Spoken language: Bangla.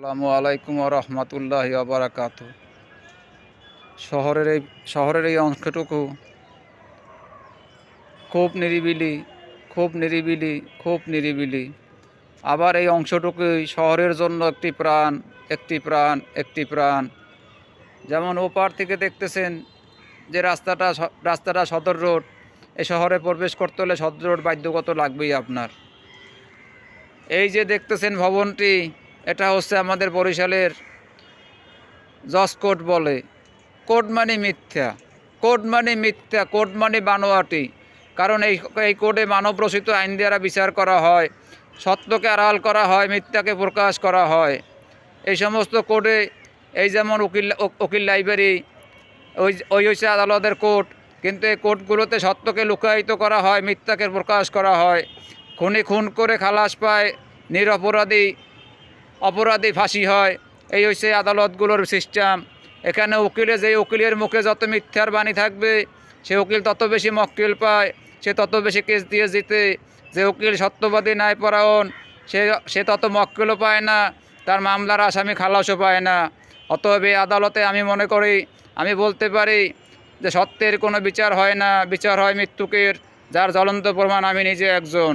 আসসালামু আলাইকুম রহমতুল্লাহ বারাকাত শহরের এই শহরের এই অংশটুকু খুব নিরিবিলি খুব নিরিবিলি খুব নিরিবিলি। আবার এই অংশটুকুই শহরের জন্য একটি প্রাণ একটি প্রাণ একটি প্রাণ। যেমন ওপার থেকে দেখতেছেন যে রাস্তাটা রাস্তাটা সদর রোড এই শহরে প্রবেশ করতে হলে সদর রোড বাধ্যগত লাগবেই আপনার। এই যে দেখতেছেন ভবনটি এটা হচ্ছে আমাদের বরিশালের জজ কোর্ট বলে। কোর্ট মানে মিথ্যা। কোর্ট মানে মিথ্যা কোর্ট মানে বানোয়াটি। কারণ এই এই কোর্টে মানব রচিত আইন দ্বারা বিচার করা হয়, সত্যকে আড়াল করা হয়, মিথ্যাকে প্রকাশ করা হয়। এই সমস্ত কোর্টে এই যেমন উকিল উকিল লাইব্রেরি, ওই ওই হচ্ছে আদালতের কোর্ট কিন্তু এই কোর্টগুলোতে সত্যকে লুকায়িত করা হয়, মিথ্যাকে প্রকাশ করা হয়। খুনি খুন করে খালাস পায়, নিরপরাধী অপরাধী ফাঁসি হয়। এই হচ্ছে আদালতগুলোর সিস্টেম। এখানে উকিলে যে উকিলের মুখে যত মিথ্যার বাণী থাকবে, সে উকিল তত বেশি মক্কেল পায়, সে তত বেশি কেস দিয়ে জিতে। যে উকিল সত্যবাদী ন্যায় পরায়ণ, সে সে তত মক্কেলও পায় না, তার মামলার আসামি খালাসও পায় না। অতএব আদালতে আমি মনে করি, আমি বলতে পারি যে সত্যের কোনো বিচার হয় না। বিচার হয় মৃত্যুকের, যার জ্বলন্ত প্রমাণ আমি নিজে একজন।